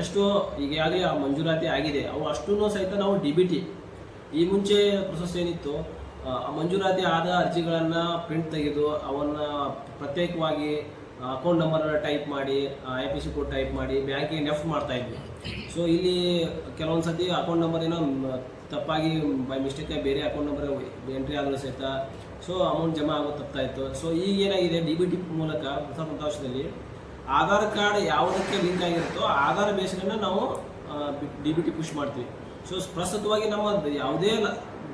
ಎಷ್ಟು ಈಗಾಗಲೇ ಆ ಮಂಜೂರಾತಿ ಆಗಿದೆ, ಅವು ಅಷ್ಟೂ ಸಹಿತ ನಾವು ಡಿ ಬಿ ಟಿ ಈ ಮುಂಚೆ ಪ್ರೊಸೆಸ್ ಏನಿತ್ತು, ಆ ಮಂಜೂರಾತಿ ಆದ ಅರ್ಜಿಗಳನ್ನು ಪ್ರಿಂಟ್ ತೆಗೆದು ಅವನ್ನ ಪ್ರತ್ಯೇಕವಾಗಿ ಅಕೌಂಟ್ ನಂಬರ್ ಟೈಪ್ ಮಾಡಿ I P C code type ಮಾಡಿ, ಬ್ಯಾಂಕಿಗೆ ನೆಫ್ಟ್ ಮಾಡ್ತಾ ಇದ್ವಿ. ಸೊ ಇಲ್ಲಿ ಕೆಲವೊಂದು ಸತಿ ಅಕೌಂಟ್ ನಂಬರ್ ಏನೋ ತಪ್ಪಾಗಿ, ಬೈ ಮಿಸ್ಟೇಕ್, ಬೇರೆ ಅಕೌಂಟ್ ನಂಬರ್ ಎಂಟ್ರಿ ಆಗಲು ಸಹಿತ ಸೊ ಅಮೌಂಟ್ ಜಮಾ ಆಗೋ ತಪ್ತಾ ಇತ್ತು. ಸೊ ಈಗ ಏನಾಗಿದೆ ಡಿ ಬಿ ಟಿ ಮೂಲಕ, ಹೊಸ ಫಲಿತಾಂಶದಲ್ಲಿ ಆಧಾರ್ ಕಾರ್ಡ್ ಯಾವುದಕ್ಕೆ ಲಿಂಕ್ ಆಗಿರುತ್ತೋ, ಆಧಾರ್ ಬೇಸ್ಗಳನ್ನ ನಾವು ಡಿ ಬಿ ಟಿ ಪುಷ್ ಮಾಡ್ತೀವಿ. ಸೊ ಪ್ರಸ್ತುತವಾಗಿ ನಮ್ಮ ಯಾವುದೇ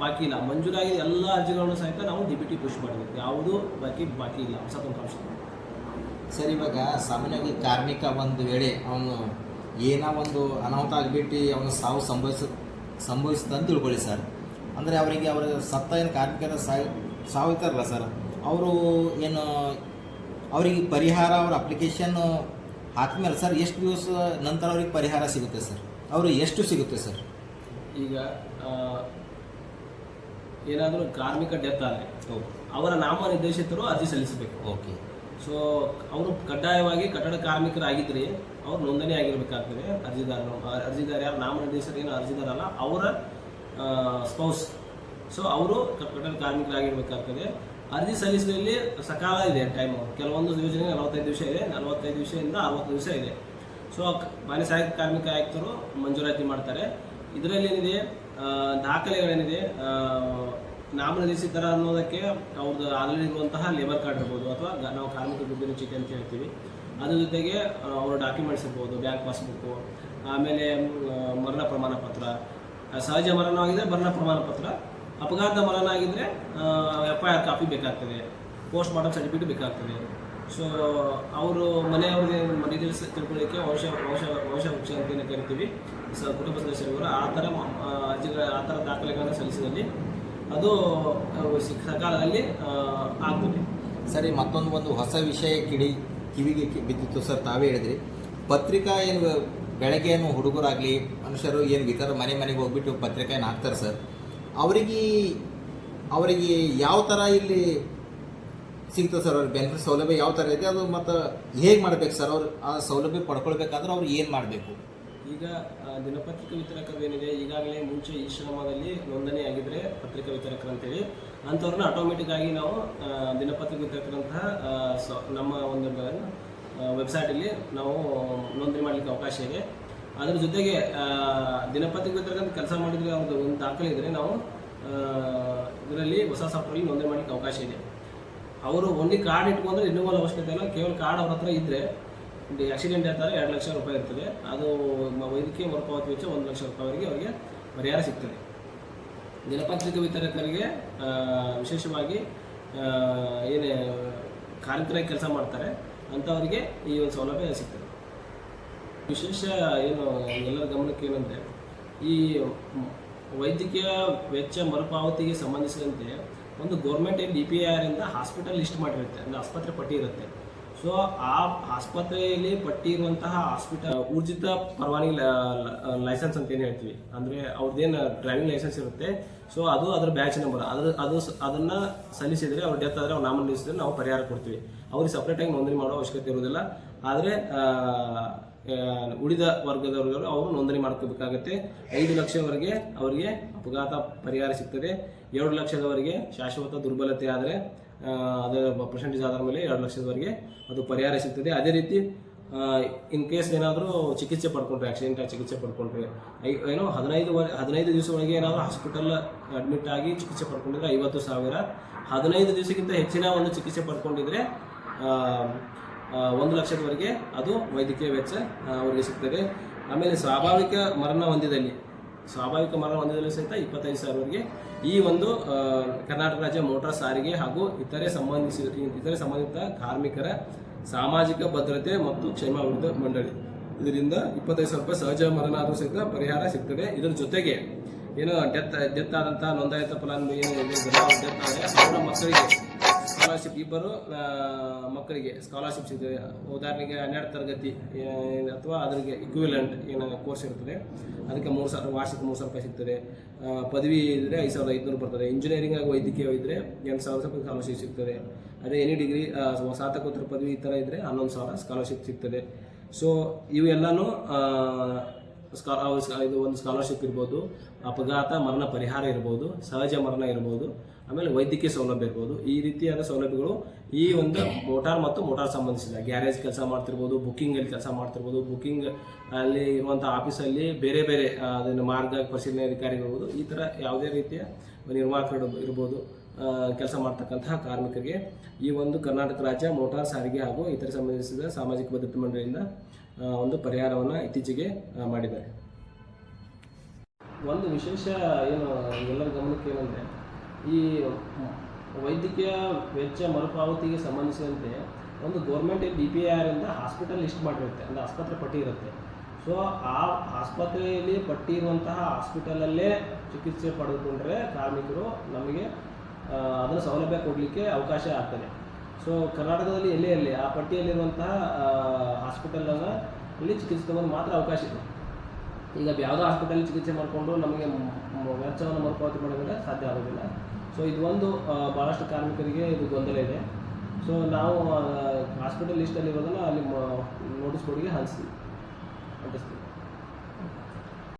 ಬಾಕಿ ಇಲ್ಲ. ಮಂಜೂರಾಗಿ ಎಲ್ಲ ಅರ್ಜಿಗಳನ್ನು ಸಹಿತ ನಾವು ಡಿ ಬಿ ಟಿ ಪುಷ್ ಮಾಡಬೇಕು ಯಾವುದೂ ಬಾಕಿ ಬಾಕಿ ಇಲ್ಲ, ಹೊಸ ತಂತ್ರಾಂಶ ಸರ್ ಇವಾಗ ಸಾಮಾನ್ಯವಾಗಿ ಕಾರ್ಮಿಕ ಒಂದು ವೇಳೆ ಅವನು ಏನೋ ಒಂದು ಅನಾಹುತ ಆಗಿಬಿಟ್ಟು ಅವನು ಸಾವು ಸಂಭವಿಸ ಸಂಭವಿಸ್ತಂತ ತಿಳ್ಕೊಳ್ಳಿ ಸರ್. ಅಂದರೆ ಅವರಿಗೆ ಅವರ ಸತ್ತ ಏನು ಕಾರ್ಮಿಕರ ಸಾವಿತಾರಲ್ಲ ಸಾವು ಸರ್? ಅವರು ಏನು ಅವರಿಗೆ ಪರಿಹಾರ ಅವ್ರ ಅಪ್ಲಿಕೇಶನ್ ಹಾಕಿದ್ಮೇಲೆ ಸರ್ ಎಷ್ಟು ದಿವಸ ನಂತರ ಅವ್ರಿಗೆ ಪರಿಹಾರ ಸಿಗುತ್ತೆ ಸರ್? ಅವರು ಎಷ್ಟು ಸಿಗುತ್ತೆ ಸರ್? ಈಗ ಏನಾದರೂ ಕಾರ್ಮಿಕ ಡೆತ್ ಆದರೆ ಅವರ ನಾಮನಿರ್ದೇಶಿತರು ಅರ್ಜಿ ಸಲ್ಲಿಸಬೇಕು. ಓಕೆ. ಸೊ ಅವರು ಕಡ್ಡಾಯವಾಗಿ ಕಟ್ಟಡ ಕಾರ್ಮಿಕರಾಗಿದ್ದರೆ ಅವ್ರು ನೋಂದಣಿ ಆಗಿರಬೇಕಾಗ್ತದೆ. ಅರ್ಜಿದಾರರು, ಅರ್ಜಿದಾರ ಯಾರು ನಾಮನಿರ್ದೇಶಕರು ಏನು ಅರ್ಜಿದಾರಲ್ಲ ಅವರ ಸ್ಪೌಸ್ ಸೊ ಅವರು ಕಟ್ಟಡ ಕಾರ್ಮಿಕರಾಗಿರ್ಬೇಕಾಗ್ತದೆ. ಅರ್ಜಿ ಸಲ್ಲಿಸಲಿ ಸಕಾಲ ಇದೆ ಟೈಮು ಕೆಲವೊಂದು ಯೋಜನೆ ನಲವತ್ತೈದು ದಿವಸ ಇದೆ, ನಲವತ್ತೈದು ದಿವಸದಿಂದ ಅರವತ್ತು ದಿವಸ ಇದೆ. ಸೊ ಮನೆ ಸಹಾಯಕ ಕಾರ್ಮಿಕ ಆಯುಕ್ತರು ಮಂಜೂರಾತಿ ಮಾಡ್ತಾರೆ. ಇದರಲ್ಲಿ ಏನಿದೆ ದಾಖಲೆಗಳೇನಿದೆ ನಾಮನಿರ್ದೇಶಿತರ ಅನ್ನೋದಕ್ಕೆ ಅವ್ರದ್ದು ಆಲ್ರೆಡಿ ಇರುವಂತಹ ಲೇಬರ್ ಕಾರ್ಡ್ ಇರ್ಬೋದು ಅಥವಾ ನಾವು ಕಾರ್ಮಿಕ ಗುರುತಿನ ಚೀಟಿ ಅಂತ ಹೇಳ್ತೀವಿ. ಅದ್ರ ಜೊತೆಗೆ ಅವರ ಡಾಕ್ಯುಮೆಂಟ್ಸ್ ಇರ್ಬೋದು ಬ್ಯಾಂಕ್ ಪಾಸ್ಬುಕ್ಕು ಆಮೇಲೆ ಮರಣ ಪ್ರಮಾಣ ಪತ್ರ ಸಹಜ ಸಹಜ ಮರಣವಾಗಿದ್ದರೆ ಮರಣ ಪ್ರಮಾಣ ಪತ್ರ, ಅಪಘಾತ ಮರಣ ಆಗಿದ್ದರೆ ಎಫ್ ಐ ಆರ್ ಕಾಪಿ ಬೇಕಾಗ್ತದೆ ಪೋಸ್ಟ್ ಮಾರ್ಟಮ್ ಸರ್ಟಿಫಿಕೇಟ್ ಬೇಕಾಗ್ತದೆ. ಸೊ ಅವರು ಮನೆಯವ್ರಿಗೆ ಡೀಟೇಲ್ಸ್ ತಿಳ್ಕೊಳ್ಳಿಕ್ಕೆ ವಂಶ ವಂಶ ವಂಶ ವೃಕ್ಷ ಅಂತ ಏನು ಕರಿತೀವಿ. ಸ ಕುಟುಂಬ ಸದಸ್ಯರುಗಳು ಆ ಥರ ಅರ್ಜಿಗಳ, ಆ ಥರ ದಾಖಲೆಗಳನ್ನು ಸಲ್ಲಿಸಿದಲ್ಲಿ ಅದು ಸಕಾಲದಲ್ಲಿ ಆಗ್ತದೆ. ಸರಿ, ಮತ್ತೊಂದು ಒಂದು ಹೊಸ ವಿಷಯ ಕಿಡಿ, ಕಿವಿಗೆ ಬಿದ್ದಿತ್ತು ಸರ್, ತಾವೇ ಹೇಳಿದ್ರಿ. ಪತ್ರಿಕಾ ಏನು, ಬೆಳಗ್ಗೆ ಏನು ಹುಡುಗರಾಗಲಿ, ಮನುಷ್ಯರು ಏನು ಬಿತ್ತಾರ ಮನೆ ಮನೆಗೆ ಹೋಗ್ಬಿಟ್ಟು ಪತ್ರಿಕಾ ಏನು ಹಾಕ್ತಾರೆ ಸರ್, ಅವರಿಗೆ ಅವರಿಗೆ ಯಾವ ಥರ ಇಲ್ಲಿ ಸಿಗ್ತದೆ ಸರ್, ಅವ್ರಿಗೆ ಬೆನಿಫಿಟ್ ಸೌಲಭ್ಯ ಯಾವ ಥರ ಇದೆ, ಅದು ಮತ್ತು ಹೇಗೆ ಮಾಡ್ಬೇಕು ಸರ್, ಅವ್ರು ಆ ಸೌಲಭ್ಯ ಪಡ್ಕೊಳ್ಬೇಕಾದ್ರೆ ಅವ್ರು ಏನು ಮಾಡಬೇಕು? ಈಗ ದಿನಪತ್ರಿಕೆ ವಿತರಕರು ಏನಿದೆ ಈಗಾಗಲೇ ಮುಂಚೆ ಈ ಶ್ರಮದಲ್ಲಿ ನೋಂದಣಿ ಆಗಿದ್ರೆ ಪತ್ರಿಕಾ ವಿತರಕರು ಅಂತೇಳಿ, ಅಂಥವ್ರನ್ನ ಆಟೋಮೆಟಿಕ್ ಆಗಿ ನಾವು ದಿನಪತ್ರಿಕೆ ವಿತರಕರಂತಹ ಸೊ, ನಮ್ಮ ಒಂದು ವೆಬ್ಸೈಟಲ್ಲಿ ನಾವು ನೋಂದಣಿ ಮಾಡಲಿಕ್ಕೆ ಅವಕಾಶ ಇದೆ. ಅದ್ರ ಜೊತೆಗೆ ದಿನಪತ್ರಿಕೆ ವಿತರಕಂತ ಕೆಲಸ ಮಾಡಿದ್ರೆ ಒಂದು ದಾಖಲೆ ಇದ್ದರೆ ನಾವು ಇದರಲ್ಲಿ ಹೊಸ ಸಾಫ್ಟ್ವೇರಲ್ಲಿ ನೋಂದಣಿ ಮಾಡಲಿಕ್ಕೆ ಅವಕಾಶ ಇದೆ. ಅವರು ಓನ್ಲಿ ಕಾರ್ಡ್ ಇಟ್ಕೊಂಡ್ರೆ ರಿನ್ಯೂವಲ್ ಅವಶ್ಯಕತೆ ಇಲ್ಲ, ಕೇವಲ ಕಾರ್ಡ್ ಅವ್ರ ಹತ್ರ ಇದ್ದರೆ ಆಕ್ಸಿಡೆಂಟ್ ಆಯ್ತಾರೆ ಎರಡು ಲಕ್ಷ ರೂಪಾಯಿ ಇರ್ತದೆ. ಅದು ವೈದ್ಯಕೀಯ ಮರುಪಾವತಿ ವೆಚ್ಚ ಒಂದು ಲಕ್ಷ ರೂಪಾಯಿವರೆಗೆ ಅವರಿಗೆ ಪರಿಹಾರ ಸಿಗ್ತದೆ. ದಿನಪತ್ರಿಕೆ ವಿತರಕರಿಗೆ ವಿಶೇಷವಾಗಿ ಏನೇ ಕಾರ್ಮಿಕರಾಗಿ ಕೆಲಸ ಮಾಡ್ತಾರೆ, ಅಂಥವರಿಗೆ ಈ ಒಂದು ಸೌಲಭ್ಯ ಸಿಗ್ತದೆ. ವಿಶೇಷ ಏನು, ಎಲ್ಲರ ಗಮನಕ್ಕೆ ಏನಂದರೆ, ಈ ವೈದ್ಯಕೀಯ ವೆಚ್ಚ ಮರುಪಾವತಿಗೆ ಸಂಬಂಧಿಸಿದಂತೆ ಒಂದು ಗೌರ್ಮೆಂಟ್ ಏನು ಡಿ ಪಿ ಆರ್ ಇಂದ ಹಾಸ್ಪಿಟಲ್ ಲಿಸ್ಟ್ ಮಾಡಿರುತ್ತೆ, ಅಂದರೆ ಆಸ್ಪತ್ರೆ ಪಟ್ಟಿ ಇರುತ್ತೆ. ಸೊ ಆ ಆಸ್ಪತ್ರೆಯಲ್ಲಿ ಪಟ್ಟಿ ಇರುವಂತಹ ಹಾಸ್ಪಿಟಲ್ ಊರ್ಜಿತ ಪರವಾನಗಿ ಲೈಸೆನ್ಸ್ ಅಂತ ಏನು ಹೇಳ್ತೀವಿ? ಅಂದರೆ ಅವ್ರದ್ದೇನು ಡ್ರೈವಿಂಗ್ ಲೈಸೆನ್ಸ್ ಇರುತ್ತೆ. ಸೊ ಅದು ಅದರ ಬ್ಯಾಚ್ ನಂಬರ್ ಅದ್ರ ಅದು ಅದನ್ನ ಸಲ್ಲಿಸಿದರೆ ಅವ್ರ ಡೆತ್ ಆದರೆ ಅವ್ರು ನಾಮನಿಸಿದ್ರೆ ನಾವು ಪರಿಹಾರ ಕೊಡ್ತೀವಿ. ಅವ್ರಿಗೆ ಸಪ್ರೇಟಾಗಿ ನೋಂದಣಿ ಮಾಡೋ ಅವಶ್ಯಕತೆ ಇರೋದಿಲ್ಲ ಆದರೆ ಉಳಿದ ವರ್ಗದವರು ಅವರು ನೋಂದಣಿ ಮಾಡ್ಕೋಬೇಕಾಗತ್ತೆ. ಐದು ಲಕ್ಷವರೆಗೆ ಅವರಿಗೆ ಅಪಘಾತ ಪರಿಹಾರ ಸಿಗ್ತದೆ. ಎರಡು ಲಕ್ಷದವರೆಗೆ ಶಾಶ್ವತ ದುರ್ಬಲತೆ ಆದರೆ ಅದರ ಪರ್ಸೆಂಟೇಜ್ ಆಧಾರ ಮೇಲೆ ಎರಡು ಲಕ್ಷದವರೆಗೆ ಅದು ಪರಿಹಾರ ಸಿಗ್ತದೆ. ಅದೇ ರೀತಿ ಇನ್ ಕೇಸ್ ಏನಾದರೂ ಚಿಕಿತ್ಸೆ ಪಡ್ಕೊಂಡ್ರೆ ಆಕ್ಸಿಡೆಂಟ್ ಆಗಿ ಚಿಕಿತ್ಸೆ ಪಡ್ಕೊಂಡ್ರೆ, ಐ, ಏನೋ ಹದಿನೈದು ಹದಿನೈದು ದಿವಸ ಒಳಗೆ ಏನಾದರೂ ಹಾಸ್ಪಿಟಲ್ ಅಡ್ಮಿಟ್ ಆಗಿ ಚಿಕಿತ್ಸೆ ಪಡ್ಕೊಂಡಿದ್ರೆ ಐವತ್ತು ಸಾವಿರ. ಹದಿನೈದು ದಿವಸಕ್ಕಿಂತ ಹೆಚ್ಚಿನ ಒಂದು ಚಿಕಿತ್ಸೆ ಪಡ್ಕೊಂಡಿದ್ರೆ ಒಂದು ಲಕ್ಷದವರೆಗೆ ಅದು ವೈದ್ಯಕೀಯ ವೆಚ್ಚ ಅವರಿಗೆ ಸಿಗ್ತದೆ. ಆಮೇಲೆ ಸ್ವಾಭಾವಿಕ ಮರಣ ಹೊಂದಿದಲ್ಲಿ ಸ್ವಾಭಾವಿಕ ಮರಣ ಹೊಂದಿದಲ್ಲೂ ಸಹಿತ ಇಪ್ಪತ್ತೈದು ಸಾವಿರವರೆಗೆ ಈ ಒಂದು ಕರ್ನಾಟಕ ರಾಜ್ಯ ಮೋಟಾರ್ ಸಾರಿಗೆ ಹಾಗೂ ಇತರೆ ಸಂಬಂಧಿಸಿದ ಇತರೆ ಸಂಬಂಧಿತ ಕಾರ್ಮಿಕರ ಸಾಮಾಜಿಕ ಭದ್ರತೆ ಮತ್ತು ಕ್ಷೇಮಾಭಿವೃದ್ಧಿ ಮಂಡಳಿ. ಇದರಿಂದ ಇಪ್ಪತ್ತೈದು ಸಾವಿರ ರೂಪಾಯಿ ಸಹಜ ಮರಣ ಆದರೂ ಸಹಿತ ಪರಿಹಾರ ಸಿಗ್ತದೆ. ಇದರ ಜೊತೆಗೆ ಏನು, ಡೆತ್ ಡೆತ್ ಆದಂಥ ನೋಂದಾಯಿತ ಫಲಾನುಭವಿ ಏನು ಡೆತ್ ಆದರೆ ಅವರ ಮಕ್ಕಳಿಗೆ ಸ್ಕಾಲರ್ಶಿಪ್ ಇಬ್ಬರು ಮಕ್ಕಳಿಗೆ ಸ್ಕಾಲರ್ಶಿಪ್ ಸಿಗ್ತದೆ. ಉದಾಹರಣೆಗೆ ಹನ್ನೆರಡು ತರಗತಿ ಅಥವಾ ಅದರಿಗೆ ಇಕ್ವಿಲೆಂಟ್ ಏನು ಕೋರ್ಸ್ ಇರ್ತದೆ. ಅದಕ್ಕೆ ಮೂರು ಸಾವಿರ, ವಾರ್ಷಿಕ ಮೂರು ಸಾವಿರ ರೂಪಾಯಿ ಸಿಗ್ತದೆ. ಪದವಿ ಇದ್ದರೆ ಐದು ಸಾವಿರದ ಐದುನೂರು ಬರ್ತದೆ. ಇಂಜಿನಿಯರಿಂಗ್ ಆಗಿ ವೈದ್ಯಕೀಯ ಇದ್ದರೆ ಎಂಟು ಸಾವಿರ ರೂಪಾಯಿ ಸ್ಕಾಲರ್ಶಿಪ್ ಸಿಗ್ತದೆ. ಅದೇ ಎನಿ ಡಿಗ್ರಿ ಸ್ನಾತಕೋತ್ತರ ಪದವಿ ಈ ಥರ ಇದ್ದರೆ ಹನ್ನೊಂದು ಸಾವಿರ ಸ್ಕಾಲರ್ಶಿಪ್ ಸಿಗ್ತದೆ. ಸೊ ಇವೆಲ್ಲನೂ ಸ್ಕಾ- ಇದು ಒಂದು ಸ್ಕಾಲರ್ಶಿಪ್ ಇರ್ಬೋದು. ಅಪಘಾತ, ಮರಣ ಪರಿಹಾರ ಇರ್ಬೋದು. ಸಹಜ ಮರಣ ಇರ್ಬೋದು. ಆಮೇಲೆ ವೈದ್ಯಕೀಯ ಸೌಲಭ್ಯ ಇರ್ಬೋದು. ಈ ರೀತಿಯಾದ ಸೌಲಭ್ಯಗಳು ಈ ಒಂದು ಮೋಟಾರ್ ಮತ್ತು ಮೋಟಾರ್ ಸಂಬಂಧಿಸಿದ. ಗ್ಯಾರೇಜ್ ಕೆಲಸ ಮಾಡ್ತಿರ್ಬೋದು ಬುಕ್ಕಿಂಗಲ್ಲಿ ಕೆಲಸ ಮಾಡ್ತಿರ್ಬೋದು ಬುಕ್ಕಿಂಗ್ ಅಲ್ಲಿ ಇರುವಂಥ ಆಫೀಸಲ್ಲಿ ಬೇರೆ ಬೇರೆ ಅದನ್ನು ಮಾರ್ಗ ಪರಿಶೀಲನೆ ಅಧಿಕಾರಿ ಇರ್ಬೋದು. ಈ ಥರ ಯಾವುದೇ ರೀತಿಯ ನಿರ್ವಾಹಕರು ಇರ್ಬೋದು ಕೆಲಸ ಮಾಡ್ತಕ್ಕಂತಹ ಕಾರ್ಮಿಕರಿಗೆ ಈ ಒಂದು ಕರ್ನಾಟಕ ರಾಜ್ಯ ಮೋಟಾರ್ ಸಾರಿಗೆ ಹಾಗೂ ಇತರ ಸಂಬಂಧಿಸಿದ ಸಾಮಾಜಿಕ ಭದ್ರತೆ ಮಂಡಳಿಯಿಂದ ಒಂದು ಪರಿಹಾರವನ್ನು ಇತ್ತೀಚೆಗೆ ಮಾಡಿದ್ದಾರೆ. ಒಂದು ವಿಶೇಷ ಏನು ಎಲ್ಲರ ಗಮನಕ್ಕೆ ಏನಂದರೆ ಈ ವೈದ್ಯಕೀಯ ವೆಚ್ಚ ಮರುಪಾವತಿಗೆ ಸಂಬಂಧಿಸಿದಂತೆ ಒಂದು ಗೌರ್ಮೆಂಟ್ ಡಿ ಪಿ ಆರ್ ಇಂದ ಹಾಸ್ಪಿಟಲ್ ಲಿಸ್ಟ್ ಮಾಡಿರುತ್ತೆ, ಅಂದರೆ ಆಸ್ಪತ್ರೆ ಪಟ್ಟಿ ಇರುತ್ತೆ. ಸೊ ಆ ಆಸ್ಪತ್ರೆಯಲ್ಲಿ ಪಟ್ಟಿ ಇರುವಂತಹ ಹಾಸ್ಪಿಟಲಲ್ಲೇ ಚಿಕಿತ್ಸೆ ಪಡೆದುಕೊಂಡ್ರೆ ಕಾರ್ಮಿಕರು ನಮಗೆ ಅದರ ಸೌಲಭ್ಯ ಕೊಡಲಿಕ್ಕೆ ಅವಕಾಶ ಆಗ್ತದೆ. ಸೊ ಕರ್ನಾಟಕದಲ್ಲಿ ಎಲ್ಲೇ ಎಲ್ಲಿ ಆ ಪಟ್ಟಿಯಲ್ಲಿರುವಂತಹ ಹಾಸ್ಪಿಟಲನ್ನು ಇಲ್ಲಿ ಚಿಕಿತ್ಸೆ ತಗೊಂಡು ಮಾತ್ರ ಅವಕಾಶ ಇದೆ. ಈಗ ಯಾವುದೋ ಹಾಸ್ಪಿಟಲ್ ಚಿಕಿತ್ಸೆ ಮಾಡಿಕೊಂಡು ನಮಗೆ ವೆಚ್ಚವನ್ನು ಮರುಪಾವತಿ ಮಾಡೋದ್ರೆ ಸಾಧ್ಯ ಆಗೋದಿಲ್ಲ. ಸೊ ಇದು ಒಂದು ಭಾಳಷ್ಟು ಕಾರ್ಮಿಕರಿಗೆ ಇದು ಗೊಂದಲ ಇದೆ. ಸೊ ನಾವು ಹಾಸ್ಪಿಟಲ್ ಲಿಸ್ಟಲ್ಲಿ ಇರೋದನ್ನು ಅಲ್ಲಿ ನೋಟಿಸ್ ಬೋರ್ಡ್ಗೆ ಹಂಚ್ತೀವಿ ಅಂಟಿಸ್ತೀವಿ.